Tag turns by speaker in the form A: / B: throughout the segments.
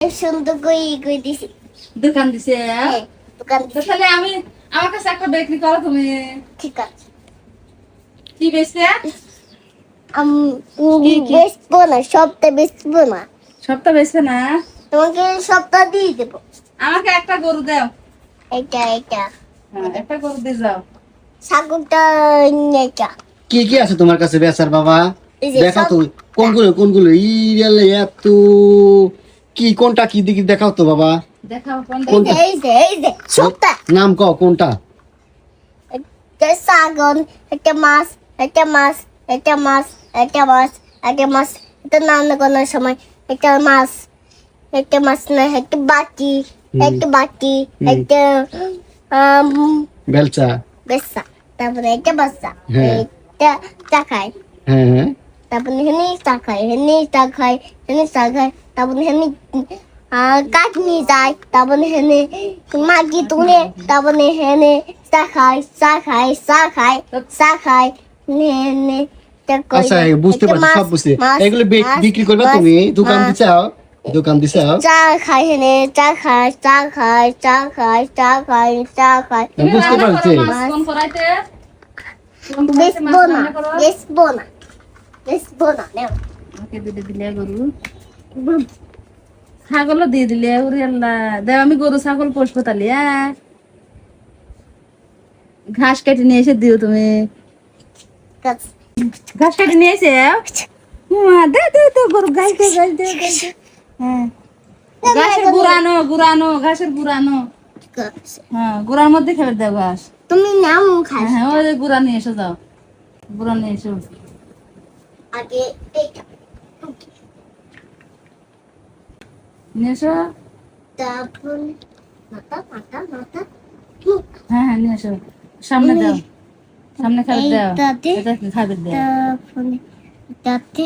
A: সুন্দর করে ই দিছি?
B: দোকান দিছে
A: হ্যাঁ দোকান
B: তো তাহলে আমি আমার কাছে একটা বিক্রি করো তুমি।
A: ঠিক আছে।
B: কি বেচতে
A: আমি
B: কি, কি?
A: বেচবো না সবটা বেচবো না।
B: সবটা বেচবে না?
A: তোমাকে সবটা দিয়ে দেবো।
B: আমাকে একটা গরু দাও।
A: এটা এটা
B: হ্যাঁ একটা গরু দিয়ে যাও।
A: ছাগলটা এটা
C: কি কি আছে তোমার কাছে বেচার বাবা?
A: এই যে
C: দেখাও
A: সব-
C: তো কোনগুলো কোনগুলো? ইরে এত কি কোনটা কি দিকে দেখাও তো বাবা।
B: দেখাও
C: কোনটা?
A: এই যে এই যে সবটা
C: নাম কও কোনটা?
A: একটা ছাগল একটা মাছ একটা মাছ একটা মাছ একটা মাছ একটা মাছ। এটা রান্না করার সময় একটা মাছ একটা মাছ না একটা বাটি। একটা বাটি। একটা আম,
C: বেলচা।
A: তারপরে একটা বাচ্চা। এটা চা খায়
C: হ্যাঁ
A: তারপরে হেনি চা খায় হেনি চা খায় হেনি চা খায় তারপরে হেনি কাঠ নিয়ে যায় তারপরে হেনে মাটি তুলে তারপরে হেনে চা খায় চা খায় চা খায় চা খায় হেনে তা করে
C: আচ্ছা বুঝতে
A: একটা
C: পারছি
A: মাছ,
C: সব বুঝতে
A: মাছ,
C: এগুলো বিক-
A: মাছ,
C: বিক্রি করবে
A: মাছ,
C: তুমি দোকান
A: মাছ।
C: দিছাও দোকান দিছাও
A: চা খায় হেনে চা খায় চা খায় চা খায় চা খায় চা খায়
C: আমি বুঝতে
B: রান্না করো
C: পারছি
B: মাছ, কোন কড়াইতে কোন কড়াইতে মাছ
A: বেসবো না
B: রান্না করো?
A: বেসবো না বেসবো না নেও
B: আমাকে দিলে দিলে গরু ছাগলও দিয়ে দিলে ওরে আল্লাহ। দেও আমি গরু ছাগল পোষবো তাহলে হ্যাঁ ঘাস কেটে নিয়ে এসে দিও তুমি। ঘাস কেটে নিয়ে এসে দে দে দে গরু ঘাস দে ঘাস দে ঘাস দে। হ্যাঁ। ঘাসের গুড়ানো গুড়ানো ঘাসের গুড়ানো। হ্যাঁ গুড়ার মধ্যে খেলে দেও ঘাস।
A: তুমি নাও খাস
B: হ্যাঁ ওই গুড়া নিয়ে এসে যাও। গুড়া নিয়ে এসো।
A: আগে এইটা।
B: নিয়ে এসো
A: তারপর মাথা মাথা মাথা
B: হ্যাঁ হ্যাঁ নিয়ে এসো সামনে দাও সামনে খাবে দাও
A: এইটাতে?
B: এটা খাবে দাও
A: তারপরে এটাতে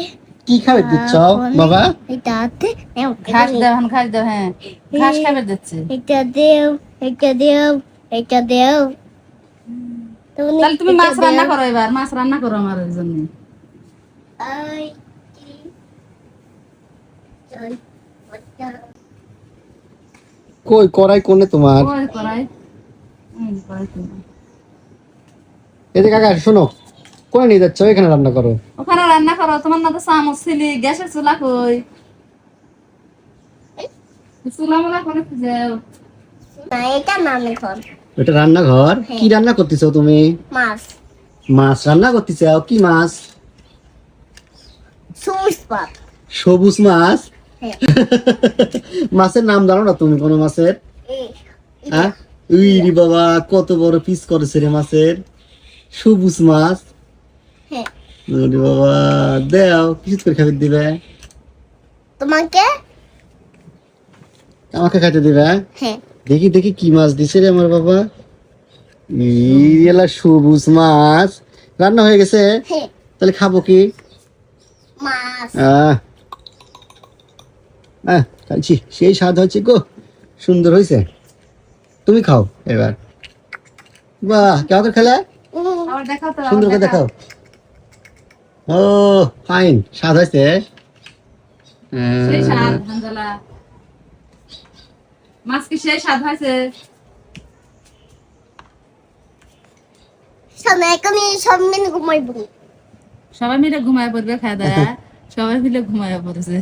C: কি খাবে দিচ্ছ বাবা
A: এটাতে নাও
B: ঘাস দাও এখন ঘাস দাও হ্যাঁ ঘাস খাবে দিচ্ছে
A: এটা দেও এটা দেও এটা দেও তুমি
B: তাহলে তুমি মাছ রান্না করো এবার মাছ রান্না করো আমার জন্য
A: আই কি চল ওটা
C: কই করাই কোনে তোমার। এতে কাকা শোনো কোনে নিয়ে যাচ্ছ এখানে রান্না করো।
B: ওখানে রান্না করো তোমার না তো চামচ ছিলি গ্যাসের চুলা কই? চুলা মোলা করে যাও
A: না এটা নামে
C: এটা রান্নাঘর? কি রান্না করতেছো তুমি?
A: মাছ।
C: মাছ রান্না করতেছো? কি মাছ? সবুজ মাছ?
A: হ্যাঁ
C: মাছের নাম জানো না তুমি কোনো মাছের? হ্যাঁ? বাবা কত বড় পিস করেছে রে মাছের। সবুজ মাছ।
A: হ্যাঁ।
C: ওরে বাবা দেও কিছু করে খাবার দিবে?
A: তোমাকে?
C: আমাকে খাইতে দিবে
A: হ্যাঁ?
C: দেখি দেখি কি মাছ দিছে রে আমার বাবা। ইলা সবুজ মাছ। রান্না হয়ে গেছে?
A: হ্যাঁ।
C: তাহলে খাব কি?
A: মাছ।
C: আহ। আহ, খাচ্ছি সেই স্বাদ হচ্ছে গো। সুন্দর হয়েছে। তুমি খাও এবার। বাহ কেমন খেলা? সুন্দর করে দেখাও। ও ফাইন স্বাদ হয়েছে।
B: মাছ কি সেই স্বাদ সবাই মিলে ঘুমায় পড়বে খাওয়া দাওয়া সবাই মিলে ঘুমায় পড়েছে।